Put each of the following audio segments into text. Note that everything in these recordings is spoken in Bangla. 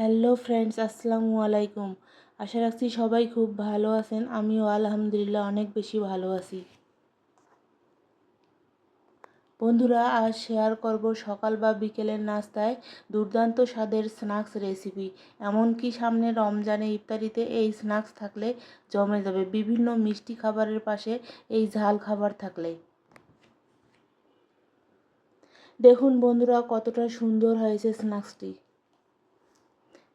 হ্যালো ফ্রেন্ডস, আসসালামু আলাইকুম। আশা রাখছি সবাই খুব ভালো আছেন। আমিও আলহামদুলিল্লাহ অনেক বেশি ভালো আছি। বন্ধুরা, আজ শেয়ার করব সকাল বা বিকেলের নাস্তায় দুর্দান্ত স্বাদের স্ন্যাক্স রেসিপি। এমনকি সামনে রমজানে ইফতারিতে এই স্ন্যাক্স থাকলে জমে যাবে। বিভিন্ন মিষ্টি খাবারের পাশে এই ঝাল খাবার থাকলে। দেখুন বন্ধুরা, কতটা সুন্দর হয়েছে স্ন্যাক্সটি।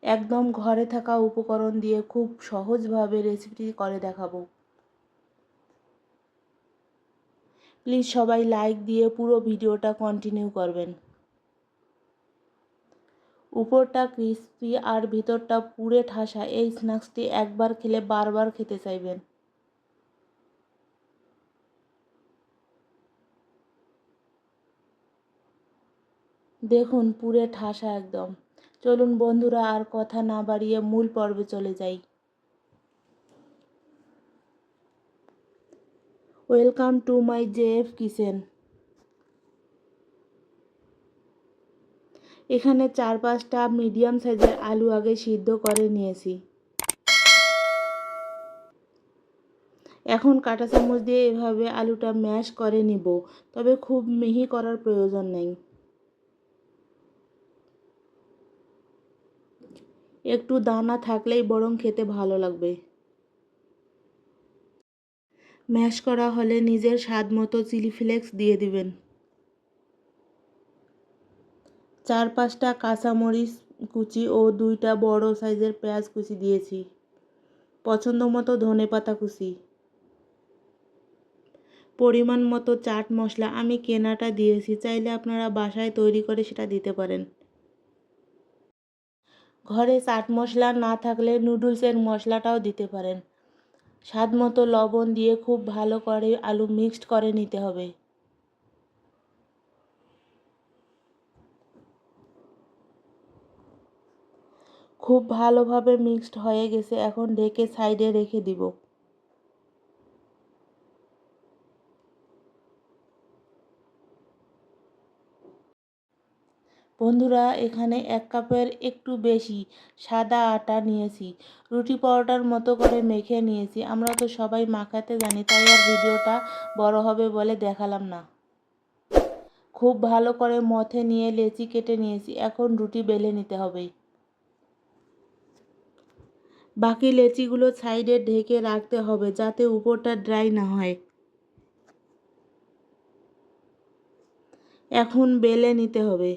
একদম ঘরে থাকা উপকরণ দিয়ে খুব সহজভাবে রেসিপিটি করে দেখাবো। প্লিজ সবাই লাইক দিয়ে পুরো ভিডিওটা কন্টিনিউ করবেন। উপরটা ক্রিস্পি আর ভিতরটা পুড়ে ঠাসা এই স্ন্যাক্সটি একবার খেলে বারবার খেতে চাইবেন। দেখুন পুরে ঠাসা একদম। চলুন বন্ধুরা আর কথা না বাড়িয়ে মূল পর্বে চলে যাই। Welcome to my JF kitchen এখানে চার পাঁচটা মিডিয়াম সাইজের আলু আগে সিদ্ধ করে নিয়েছি। এখন কাঁটা চামচ দিয়ে এভাবে আলুটা ম্যাশ করে নিব, তবে খুব মিহি করার প্রয়োজন নেই। একটু দানা থাকলেই বরং খেতে ভালো লাগবে। ম্যাশ করা হলে নিজের স্বাদ মতো চিলি ফ্লেক্স দিয়ে দিবেন। চার পাঁচটা কাঁচামরিচ কুচি ও দুইটা বড় সাইজের পেঁয়াজ কুচি দিয়েছি। পছন্দ মতো ধনে পাতা কুচি। পরিমাণ মতো চাট মশলা আমি কেনাটা দিয়েছি, চাইলে আপনারা বাসায় তৈরি করে সেটা দিতে পারেন। ঘরে চাট মশলা না থাকলে নুডলসের মশলাটাও দিতে পারেন। স্বাদ মতো লবণ দিয়ে খুব ভালো করে আলু মিক্সড করে নিতে হবে। খুব ভালোভাবে মিক্সড হয়ে গেছে, এখন ঢেকে সাইডে রেখে দিব। বন্ধুরা, এখানে এক কাপের একটু বেশি সাদা আটা নিয়েছি। রুটি পরোটার মতো করে মেখে নিয়েছি। আমরা তো সবাই মাখাতে জানি, তাই আর ভিডিওটা বড় হবে বলে দেখালাম না। খুব ভালো করে মথে নিয়ে লেচি কেটে নিয়েছি। এখন রুটি বেলে নিতে হবে। বাকি লেচিগুলো সাইডে ঢেকে রাখতে হবে যাতে উপরটা ড্রাই না হয়। এখন বেলে নিতে হবে।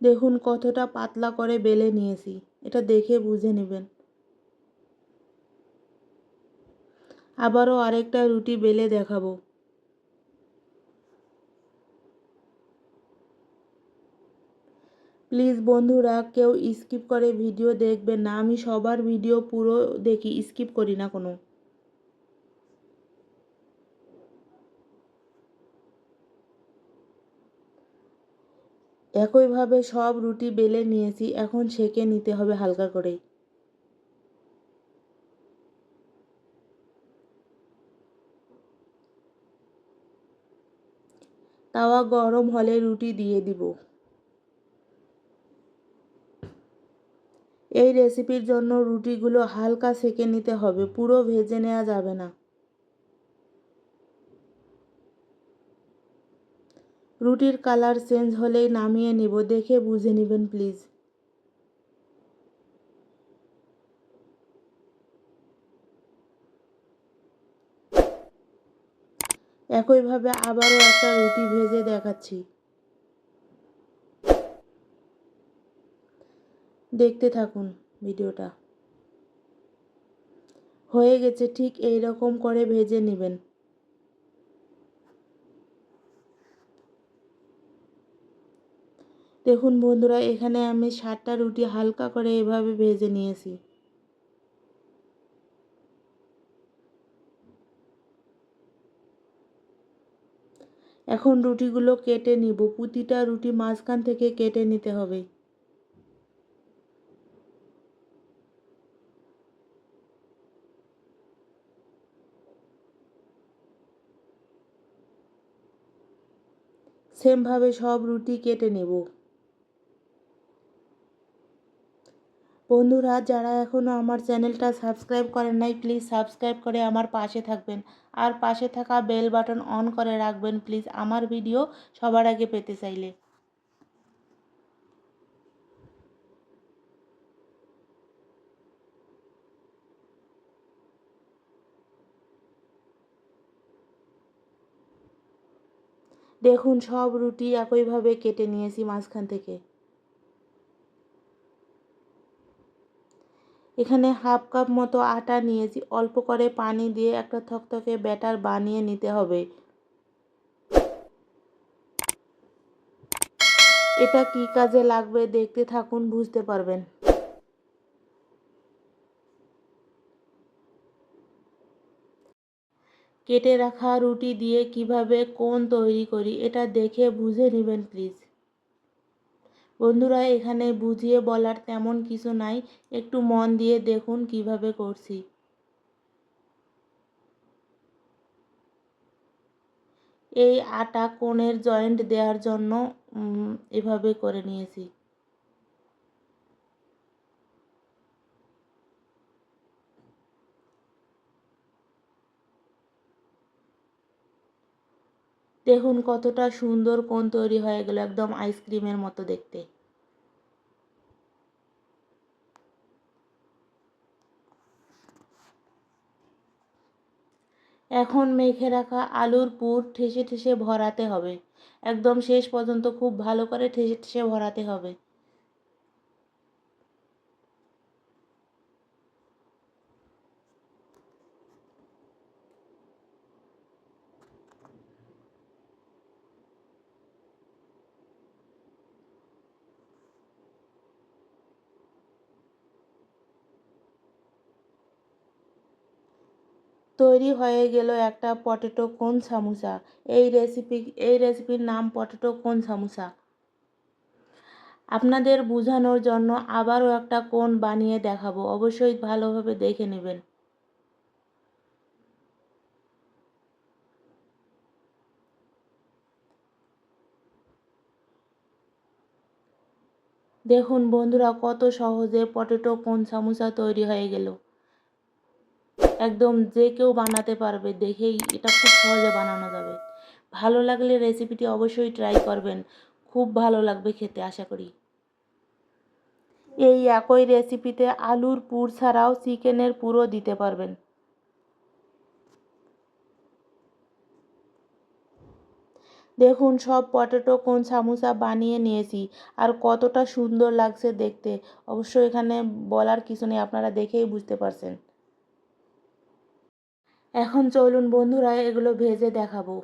দেখুন কতটা পাতলা করে বেলে নিয়েছি। এটা দেখে বুঝে নেবেন। আবারও আরেকটা রুটি বেলে দেখাবো। প্লিজ বন্ধুরা, কেউ স্কিপ করে ভিডিও দেখবেন না। আমি সবার ভিডিও পুরো দেখি, স্কিপ করি না কোনো। একইভাবে সব রুটি বেলে নিয়েছি, এখন সেকে নিতে হবে হালকা করে তাওয়া গরম হলে রুটি দিয়ে দিব। এই রেসিপির জন্য রুটিগুলো হালকা সেকে নিতে হবে, পুরো ভেজে নেওয়া যাবে না। রুটির কালার চেঞ্জ হলেই নামিয়ে নিব, দেখে বুঝে নেবেন, প্লিজ। একইভাবে আবারও একটা রুটি ভেজে দেখাচ্ছি। দেখতে থাকুন ভিডিওটা। হয়ে গেছে, ঠিক এই রকম করে ভেজে নেবেন। দেখুন বন্ধুরা, এখানে আমি সাতটা রুটি হালকা করে এভাবে ভেজে নিয়েছি। এখন রুটিগুলো কেটে নিব। প্রতিটা রুটি মাঝখান থেকে কেটে নিতে হবে। সেমভাবে সব রুটি কেটে নেব। বন্ধুরা, যারা এখনও আমার চ্যানেলটা সাবস্ক্রাইব করেন নাই, প্লিজ সাবস্ক্রাইব করে আমার পাশে থাকবেন। আর পাশে থাকা বেল বাটন অন করে রাখবেন, প্লিজ আমার ভিডিও সবার আগে পেতে চাইলে। দেখুন, সব রুটি একইভাবে কেটে নিয়েছি মাঝখান থেকে। এখানে হাফ কাপ মতো আটা নিয়েছি। অল্প করে পানি দিয়ে একটা থকথকে ব্যাটার বানিয়ে নিতে হবে। এটা কি কাজে লাগবে দেখতে থাকুন, বুঝতে পারবেন। কেটে রাখা রুটি দিয়ে কীভাবে কোন তৈরি করি, এটা দেখে বুঝে নেবেন, প্লিজ। বন্ধুরা, এখানে বুঝিয়ে বলার তেমন কিছু নাই। একটু মন দিয়ে দেখুন কীভাবে করছি। এই আটা কোণের জয়েন্ট দেওয়ার জন্য এভাবে করে নিয়েছি। দেখুন কতটা সুন্দর কোন তৈরি হয়ে গেল একদম আইসক্রিমের মতো দেখতে। এখন মেখে রাখা আলুর পুর ঠেসে ঠেসে ভরাতে হবে। একদম শেষ পর্যন্ত খুব ভালো করে ঠেসে ঠেসে ভরাতে হবে। তৈরি হয়ে গেল একটা পটেটো কোন সামোসা। এই রেসিপি এই রেসিপির নাম পটেটো কোন সামোসা? আপনাদের বোঝানোর জন্য আবারও একটা কোন বানিয়ে দেখাবো। অবশ্যই ভালোভাবে দেখে নেবেন। দেখুন বন্ধুরা, কত সহজে পটেটো কোন সামোসা তৈরি হয়ে গেল। একদম যে কেউ বানাতে পারবে, দেখেই এটা খুব সহজে বানানো যাবে। ভালো লাগলে রেসিপিটি অবশ্যই ট্রাই করবেন। খুব ভালো লাগবে খেতে, আশা করি। এই একই রেসিপিতে আলুর পুর ছাড়াও চিকেনের পুরও দিতে পারবেন। দেখুন, সব পটেটো কোন সামোসা বানিয়ে নিয়েছি আর কতটা সুন্দর লাগছে দেখতে। অবশ্যই এখানে বলার কিছু নেই, আপনারা দেখেই বুঝতে পারছেন। এখন চলুন বন্ধুরা, এগুলো ভেজে দেখাবো।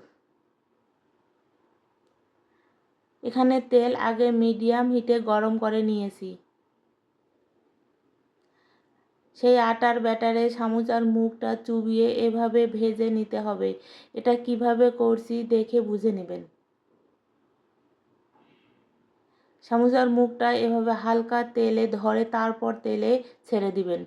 এখানে তেল আগে মিডিয়াম হিটে গরম করে নিয়েছি। সেই আটার ব্যাটারে সামুচার মুখটা চুবিয়ে এভাবে ভেজে নিতে হবে। এটা কীভাবে করছি দেখে বুঝে নেবেন। সামুচার মুখটা এভাবে হালকা তেলে ধরে তারপর তেলে ছেড়ে দিবেন।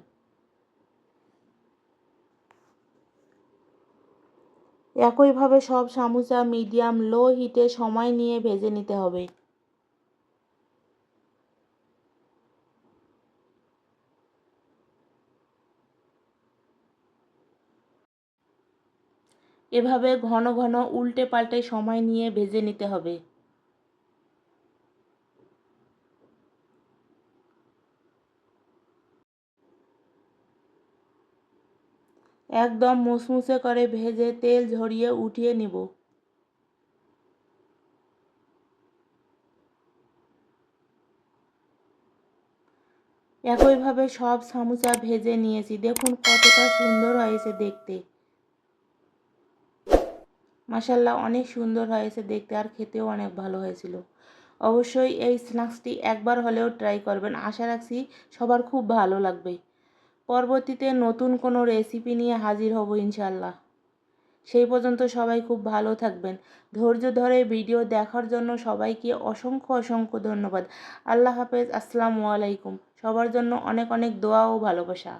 একইভাবে সব সামুচা, মিডিয়াম, লো হিটে সময় নিয়ে ভেজে নিতে হবে। এভাবে ঘন ঘন উল্টে পাল্টে সময় নিয়ে ভেজে নিতে হবে। একদম মুসমুসে করে ভেজে তেল ঝরিয়ে উঠিয়ে নিব। একইভাবে সব সামোসা ভেজে নিয়েছি। দেখুন কতটা সুন্দর হয়েছে দেখতে। মাসাল্লাহ অনেক সুন্দর হয়েছে দেখতে আর খেতেও অনেক ভালো হয়েছিল। অবশ্যই এই স্ন্যাক্সটি একবার হলেও ট্রাই করবেন। আশা রাখছি সবার খুব ভালো লাগবে। পরবর্তীতে নতুন কোনো রেসিপি নিয়ে হাজির হব ইনশাল্লাহ সেই পর্যন্ত সবাই খুব ভালো থাকবেন। ধৈর্য ধরে ভিডিও দেখার জন্য সবাইকে অসংখ্য অসংখ্য ধন্যবাদ। আল্লাহ হাফেজ, আসসালামু আলাইকুম। সবার জন্য অনেক অনেক দোয়া ও ভালোবাসা।